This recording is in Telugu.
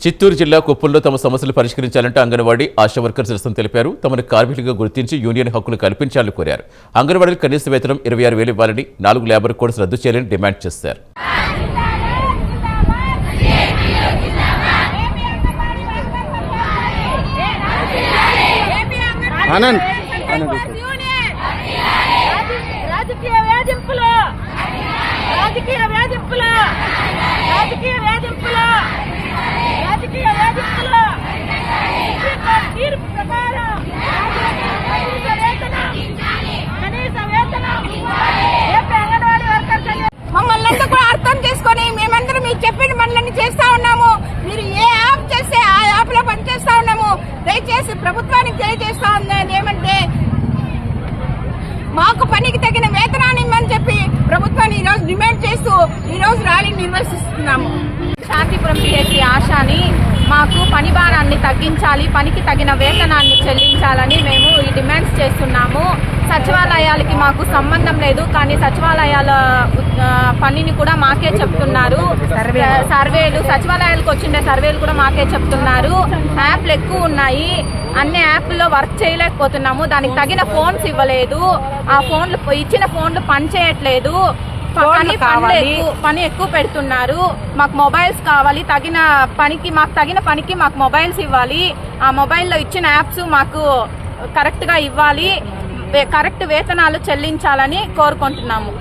చిత్తూరు జిల్లా కుప్పంలో తమ సమస్యలు పరిష్కరించాలంటే అంగన్వాడీ ఆశా వర్కర్స్ నిరసన తెలిపారు. తమను కార్మికులుగా గుర్తించి యూనియన్ హక్కులు కల్పించాలని కోరారు. అంగన్వాడీలకు కనీస వేతనం ఇరవై ఆరు వేలు ఇవ్వాలని నాలుగు లేబర్ కోడ్స్ రద్దు చేయాలని డిమాండ్ చేశారు. ఆనంద్. రాజకీయ వేధింపులు రాజకీయ వేధింపులు రాజకీయ వేధింపులు రాజకీయ వేధింపులు సుప్రీంకోర్టు తీర్పు ప్రకారం కనీస వేతనం కనీస వేతనం ఏపీ అంగన్వాడీ వర్కర్స్ అనే మమ్మల్ని అంతా కూడా అర్థం చేసుకొని మేమందరం మీరు చెప్పిన పనులన్నీ చేస్తా ఉన్నాము మీరు ఏ యాప్ చేస్తే ఆ యాప్లో పనిచేస్తా ఉన్నాము దయచేసి ప్రభుత్వానికి తెలియజేస్తా ఉన్నది ఏమంటే మాకు పనికి తగిన వేతనాన్ని ఇమ్మని చెప్పి ప్రభుత్వాన్ని ఈ రోజు డిమాండ్ చేస్తూ ఈ రోజు ర్యాలీ నిర్వహిస్తున్నాము. శాంతిపురం పిహెచ్సి ఆశాని మాకు పని భారాన్ని తగ్గించాలి పనికి తగిన వేతనాన్ని చెల్లించాలని మేము ఈ డిమాండ్స్ చేస్తున్నాము. సచివాలయాలకి మాకు సంబంధం లేదు కానీ సచివాలయాల పనిని కూడా మాకే చెప్తున్నారు. సర్వేలు. సచివాలయాలకు వచ్చిండే సర్వేలు కూడా మాకే చెప్తున్నారు. యాప్లు ఎక్కువ ఉన్నాయి. అన్ని యాప్ల్లో వర్క్ చేయలేకపోతున్నాము. దానికి తగిన ఫోన్స్ ఇవ్వలేదు. ఆ ఫోన్లు ఇచ్చిన ఫోన్లు పనిచేయట్లేదు పని పని ఎక్కువ పెడుతున్నారు. మాకు మొబైల్స్ కావాలి. తగిన పనికి మాకు తగిన పనికి మాకు మొబైల్స్ ఇవ్వాలి. ఆ మొబైల్లో ఇచ్చిన యాప్స్ మాకు కరెక్ట్గా ఇవ్వాలి. కరెక్ట్ వేతనాలు చెల్లించాలని కోరుకుంటున్నాము.